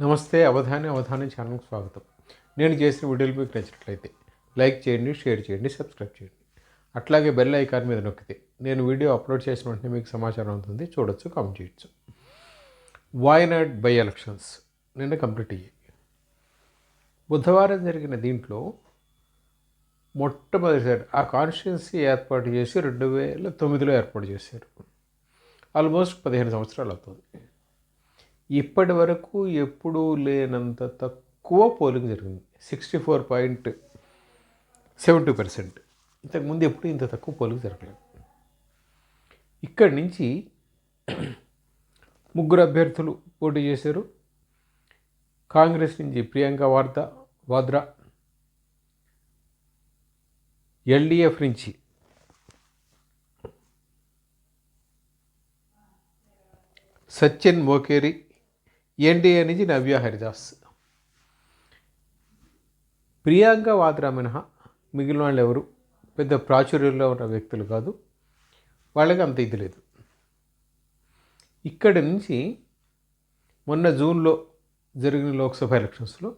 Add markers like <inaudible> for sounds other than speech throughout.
నమస్తే అవధాని అవధాని ఛానల్కి స్వాగతం. నేను చేసిన వీడియోలు మీకు నచ్చినట్లయితే లైక్ చేయండి షేర్ చేయండి సబ్స్క్రైబ్ చేయండి. అట్లాగే బెల్ ఐకాన్ మీద నొక్కితే నేను వీడియో అప్లోడ్ చేసిన వెంటనే మీకు సమాచారం అవుతుంది. చూడొచ్చు కామెంట్ చేయొచ్చు. వాయనాడ్ బై ఎలక్షన్స్ నిన్న కంప్లీట్ అయ్యాయి. బుధవారం జరిగిన దీంట్లో మొట్టమొదటిసారి ఆ కాన్స్టిట్యున్సీ ఏర్పాటు చేసి రెండు వేల తొమ్మిదిలో ఏర్పాటు చేశారు. ఆల్మోస్ట్ పదిహేను సంవత్సరాలు అవుతుంది. ఇప్పటి వరకు ఎప్పుడూ లేనంత తక్కువ పోలింగ్ జరిగింది. Sixty four point seventy percent ఇంతకుముందు ఎప్పుడు ఇంత తక్కువ పోలింగ్ జరగలేదు. ఇక్కడి నుంచి <clears throat> ముగ్గురు అభ్యర్థులు పోటీ చేశారు. కాంగ్రెస్ నుంచి ప్రియాంక వార్త వాద్రా. ఎల్డిఎఫ్ నుంచి సచిన్ మోకేరి ఎన్డీఏ నుంచి నవ్య హరిదాస్. ప్రియాంక వాద్రా మినహా మిగిలిన వాళ్ళు ఎవరు? పెద్ద ప్రాచుర్యంలో ఉన్న వ్యక్తులు కాదు. వాళ్ళకి అంత ఇది లేదు. ఇక్కడి నుంచి మొన్న జూన్లో జరిగిన లోక్సభ ఎలక్షన్స్లో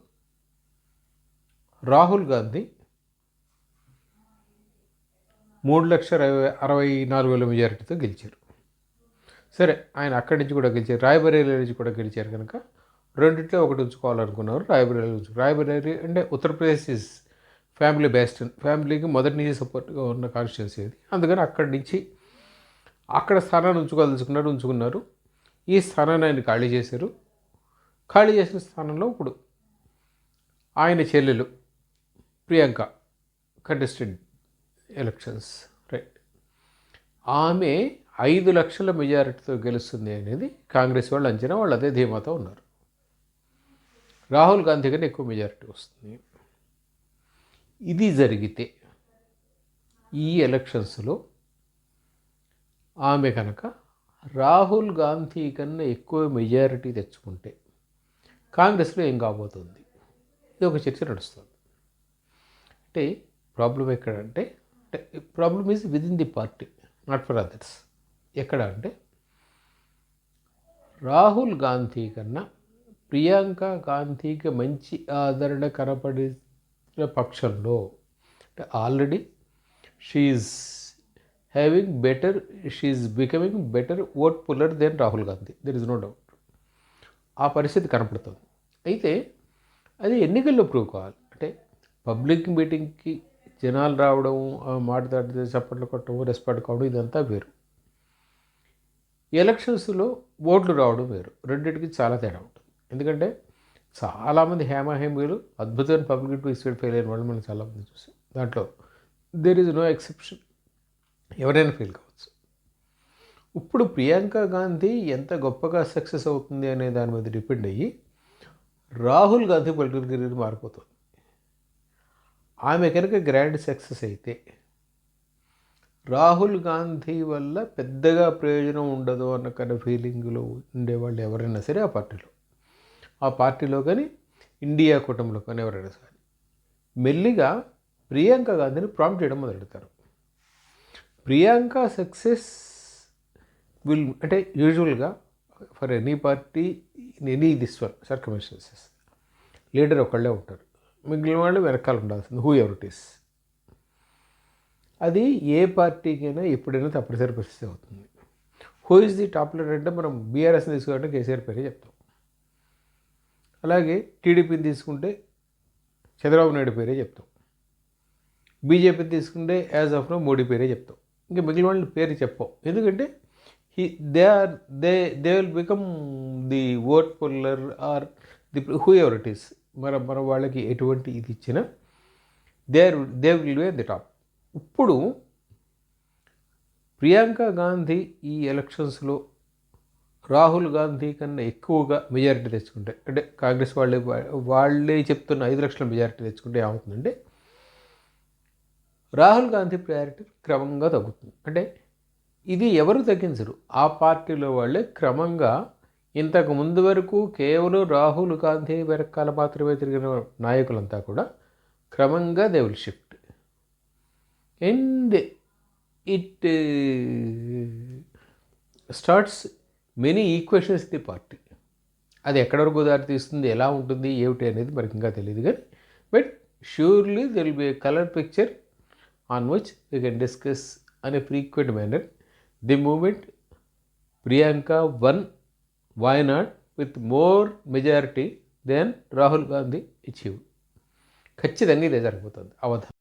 రాహుల్ గాంధీ మూడు లక్షల అరవై అరవై నాలుగు వేల మెజారిటీతో గెలిచారు. సరే ఆయన అక్కడి నుంచి కూడా గెలిచారు. రాయబరేలీ నుంచి కూడా గెలిచారు కనుక. రెండిట్లో ఒకటి ఉంచుకోవాలనుకున్నారు రాయబరేలీ ఉంచు రాయబరేలీ అంటే ఉత్తరప్రదేశ్ ఇస్ ఫ్యామిలీ బెస్ట్ ఫ్యామిలీకి మొదటి నుంచి సపోర్ట్గా ఉన్న కాన్స్టిట్యున్సీ అది. అందుకని అక్కడి నుంచి అక్కడ స్థానాన్ని ఉంచుకోదలుచుకున్నారు ఉంచుకున్నారు. ఈ స్థానాన్ని ఆయన ఖాళీ చేశారు. ఖాళీ చేసిన స్థానంలో ఇప్పుడు ఆయన చెల్లెలు ప్రియాంక కంటెస్టెడ్ ఎలక్షన్స్ రైట్ ఆమె ఐదు లక్షల మెజారిటీతో గెలుస్తుంది అనేది కాంగ్రెస్ వాళ్ళు అంచనా వాళ్ళు అదే ధీమాతో ఉన్నారు. రాహుల్ గాంధీ కన్నా ఎక్కువ మెజారిటీ వస్తుంది. ఇది జరిగితే ఈ ఎలక్షన్స్లో ఆమె కనుక రాహుల్ గాంధీ కన్నా ఎక్కువ మెజారిటీ తెచ్చుకుంటే కాంగ్రెస్లో ఏం కాబోతుంది? ఇది ఒక చర్చ నడుస్తుంది. అంటే ప్రాబ్లం ఎక్కడంటే అంటే problem is within in the party not for others. ఎక్కడ అంటే రాహుల్ గాంధీ కన్నా ప్రియాంక గాంధీకి మంచి ఆదరణ కనపడిన పక్షంలో అంటే already she's having better she's becoming better vote puller then Rahul Gandhi. There is no doubt ఆ పరిస్థితి కనపడుతుంది. అయితే అది ఎన్నికల్లో ప్రూవ్ కావాలి. అంటే పబ్లిక్ మీటింగ్కి జనాలు రావడం మాట్లాడితే చప్పట్లు కొట్టడం రెస్పాండ్ కావడం ఇదంతా వేరు. ఎలక్షన్స్లో ఓట్లు రావడం వేరు. రెండింటికి చాలా తేడా ఉంటుంది. ఎందుకంటే చాలామంది హేమాహేమీలు అద్భుతమైన పబ్లిక్ ఇస్పేట్ ఫెయిల్ అయిన వాళ్ళు మనం చాలామంది చూసాం దాంట్లో దేర్ ఈజ్ నో ఎక్సెప్షన్ ఎవరైనా ఫెయిల్ కావచ్చు. ఇప్పుడు ప్రియాంక గాంధీ ఎంత గొప్పగా సక్సెస్ అవుతుంది అనే దాని మీద డిపెండ్ అయ్యి రాహుల్ గాంధీ పొలిటికల్ కెరీర్ మారిపోతుంది. ఆమె కనుక గ్రాండ్ సక్సెస్ అయితే రాహుల్ గాంధీ వల్ల పెద్దగా ప్రయోజనం ఉండదు అన్న కన్నా ఫీలింగ్లో ఉండేవాళ్ళు ఎవరైనా సరే ఆ పార్టీలో. ఆ పార్టీలో కానీ ఇండియా కూటమిలో కానీ ఎవరైనా సరే. మెల్లిగా ప్రియాంక గాంధీని ప్రాంప్ట్ చేయడం మొదలెడతారు. ప్రియాంక సక్సెస్ విల్ అంటే యూజువల్గా for any party in any this one circumstances leader ఒకళ్ళే ఉంటారు. మిగిలిన వాళ్ళు వెనకాల ఉండాల్సింది హూ ఎవరిటీస్ అది ఏ పార్టీకైనా ఎప్పుడైనా తప్పనిసరి పరిస్థితి అవుతుంది. Who is the top leader అంటే మనం బీఆర్ఎస్ని తీసుకుంటే కేసీఆర్ పేరే చెప్తాం. అలాగే టీడీపీని తీసుకుంటే చంద్రబాబు నాయుడు పేరే చెప్తాం. బీజేపీని తీసుకుంటే యాజ్ ఆఫ్ నో మోడీ పేరే చెప్తాం. ఇంకా మిగిలిన వాళ్ళ పేరు చెప్పాం. ఎందుకంటే he they are they they will become the vote puller or the whoever it is మన మన వాళ్ళకి ఎటువంటి ఇది ఇచ్చినా they they will be the top. ఇప్పుడు ప్రియాంక గాంధీ ఈ ఎలక్షన్స్లో రాహుల్ గాంధీ కన్నా ఎక్కువగా మెజారిటీ తెచ్చుకుంటే అంటే కాంగ్రెస్ వాళ్ళే వాళ్ళే చెప్తున్న ఐదు లక్షల మెజారిటీ తెచ్చుకుంటే ఏమవుతుందంటే రాహుల్ గాంధీ ప్రయారిటీ క్రమంగా తగ్గుతుంది. అంటే ఇది ఎవరు తగ్గించరు? ఆ పార్టీలో వాళ్ళే క్రమంగా ఇంతకు ముందు వరకు కేవలం రాహుల్ గాంధీ వెనకాల మాత్రమే తిరిగిన నాయకులంతా కూడా క్రమంగా they will shift. And it starts many equations the party అది ఎక్కడి వరకు దారి తీస్తుంది ఎలా ఉంటుంది ఏమిటి అనేది మనకి ఇంకా తెలియదు కానీ but surely there will be colour picture on which we can discuss అనే frequent manner the moment Priyanka won Wayanad with more majority then Rahul Gandhi achieve ఖచ్చితంగా ఇదే జరగబోతుంది. అవధానం